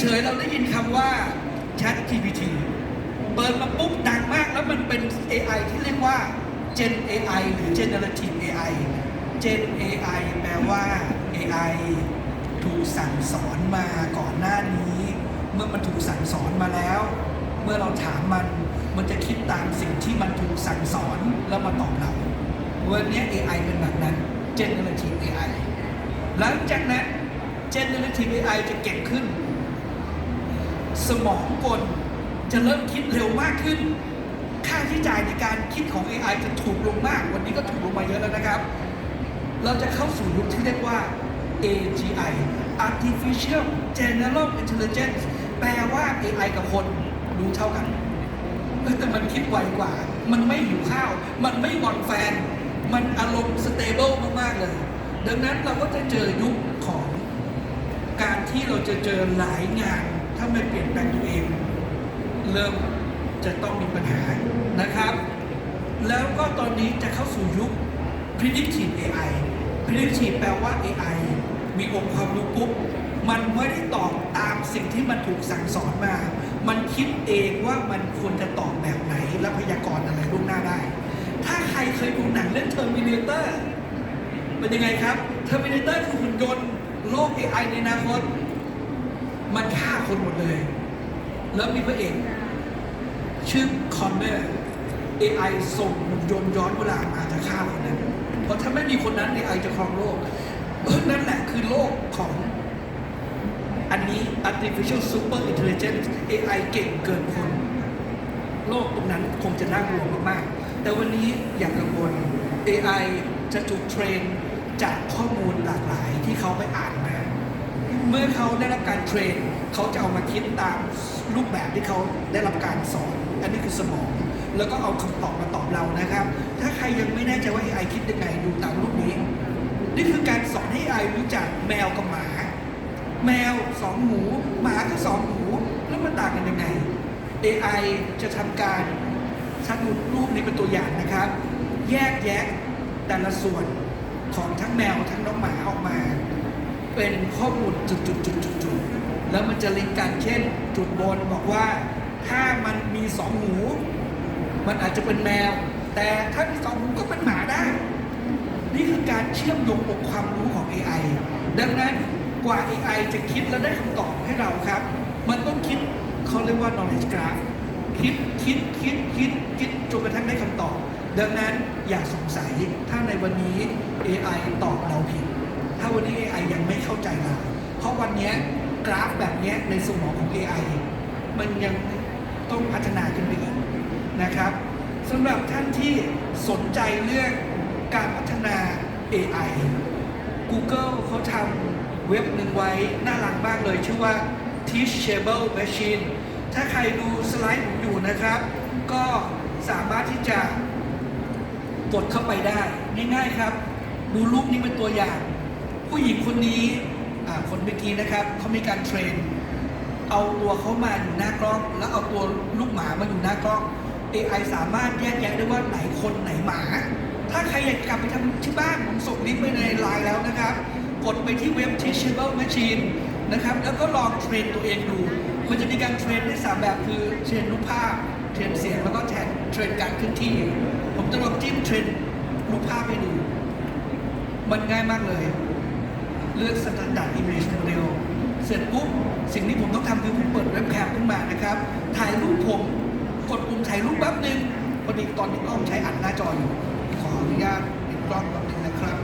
เฉยๆ เราได้ยินคำว่า Chat GPT เปิดมาปุ๊บดังมากแล้วมันเป็น AI ที่เรียกว่า Gen AI หรือ Generative AI Gen AI แปลว่า AI ถูกสั่งสอนมาก่อนหน้านี้ เมื่อมันถูกสั่งสอนมาแล้ว เมื่อเราถามมันมันจะคิดตามสิ่งที่มันถูกสั่งสอนแล้วมาตอบเราวันนี้ AI เป็นแบบนั้น Generative AI หลังจากนั้น Generative AI จะเก่งขึ้น สมองกลจะเริ่มคิดเร็วมากขึ้น ค่าใช้จ่ายในการคิดของ AI จะถูกลงมาก วันนี้ก็ถูกลงมาเยอะแล้วนะครับ เราจะเข้าสู่ยุคที่เรียกว่า AGI Artificial General Intelligence แปลว่า AI กับคนรู้เท่ากัน แต่มันคิดไวกว่า มันไม่หิวข้าว มันไม่งอนแฟน มันอารมณ์สเตเบิลมาก ๆ เลย ดังนั้นเราก็จะเจอยุคของการที่เราจะเจอหลายงาน ถ้าไม่เปลี่ยนแปลงตัวเอง เริ่มจะต้องมีปัญหานะครับ แล้วก็ตอนนี้จะเข้าสู่ยุค predictive AI predictive แปลว่า AI มีองค์ความรู้ปุ๊บมันไม่ได้ตอบตามสิ่งที่มันถูกสั่งสอนมา มันคิดเองว่ามันควรจะตอบแบบไหน และพยากรณ์อะไรล่วงหน้าได้ ถ้าใครเคยดูหนังเรื่อง Terminator เป็นยังไงครับ Terminator คือหุ่นยนต์โลก AI ในอนาคต มันฆ่าคนหมดเลย แล้วมีพระเอกชื่อคอนเนอร์ AI ส่งหุ่นยนต์ย้อนเวลามาจะฆ่าคนนั้น เพราะถ้าไม่มีคนนั้น AI จะครองโลกนั่นแหละคือโลกของอันนี้ artificial super intelligence AI เก่งเกินคน โลกตรงนั้นคงจะน่ากลัวมากๆ แต่วันนี้อย่ากังวล AI จะถูกเทรนจากข้อมูลหลากหลายที่เขาไปอ่านมา มื่อเขาได้รับการเทรนเขาจะเอามาคิดตามรูปแบบที่เขาได้รับการสอน อันนี้คือสมอง แล้วก็เอาคำตอบมาตอบเรานะครับ ถ้าใครยังไม่แน่ใจว่า AI คิดยังไงดูตามรูปนี้ นี่คือการสอนให้ AI รู้จักแมวกับหมา แมวสองหูหมาก็สองหูแล้วมันต่างกันยังไง AI จะทำการถ้าดูรูปนี้เป็นตัวอย่างนะครับ แยกแยะแต่ละส่วนของทั้งแมวทั้งน้องหมาออกมา เป็นข้อมูลจุดจุดจุดจุดจุดๆแล้วมันจะลิงก์กันเช่น จุดบนบอกว่า ถ้ามันมีสองหู มันอาจจะเป็นแมว แต่ถ้ามีสองหูก็เป็นหมาได้ นี่คือการเชื่อมโยงองค์ความรู้ของ AI ดังนั้นกว่า AI จะคิดและได้คำตอบให้เราครับ มันต้องคิดเขาเรียกว่า knowledge graph คิดคิดคิดคิดคิดจนกระทั่งได้คำตอบ ดังนั้นอย่าสงสัยถ้าในวันนี้ AI ตอบเราผิด ถ้าวันนี้ AI ยังไม่เข้าใจเรา เพราะวันนี้กราฟแบบนี้ในสมองของ AI มันยังต้องพัฒนาขึ้นไปอีกนะครับสำหรับท่านที่สนใจเรื่องการพัฒนา AI Google เขาทำเว็บหนึ่งไว้ น่ารักมากเลย ชื่อว่า Teachable Machine ถ้าใครดูสไลด์ผมอยู่นะครับ ก็สามารถที่จะกดเข้าไปได้ ง่ายๆครับ ดูรูปนี้เป็นตัวอย่าง ผู้หญิงคนนี้คนเมื่อกี้นะครับเขามีการเทรน เอาตัวเขามาอยู่หน้ากล้อง แล้วเอาตัวลูกหมามาอยู่หน้ากล้อง AI สามารถแยกแยะได้ว่าไหนคนไหนหมา ถ้าใครอยากกลับไปทำที่บ้านผมส่งลิงก์ไปในไลน์แล้วนะครับ กดไปที่เว็บ Teachable Machine นะครับ แล้วก็ลองเทรนตัวเองดู มันจะมีการเทรนได้สามแบบคือเทรนรูปภาพ เทรนเสียงแล้วก็เทรนเทรนการเคลื่อนที่ ผมจะลองจิ้มเทรนรูปภาพให้ดู มันง่ายมากเลย เลือก Standard Image Model เสร็จปุ๊บสิ่งที่ผมต้องทำคือผมเปิดเว็บแคมขึ้นมานะครับ ถ่ายรูปผม กดปุ่มถ่ายรูปแป๊บหนึ่งพอดีตอนนี้กล้อใช้อัดหน้าจออยู่ ขออนุญาตปิดกล้องแป๊บนึงนะครับ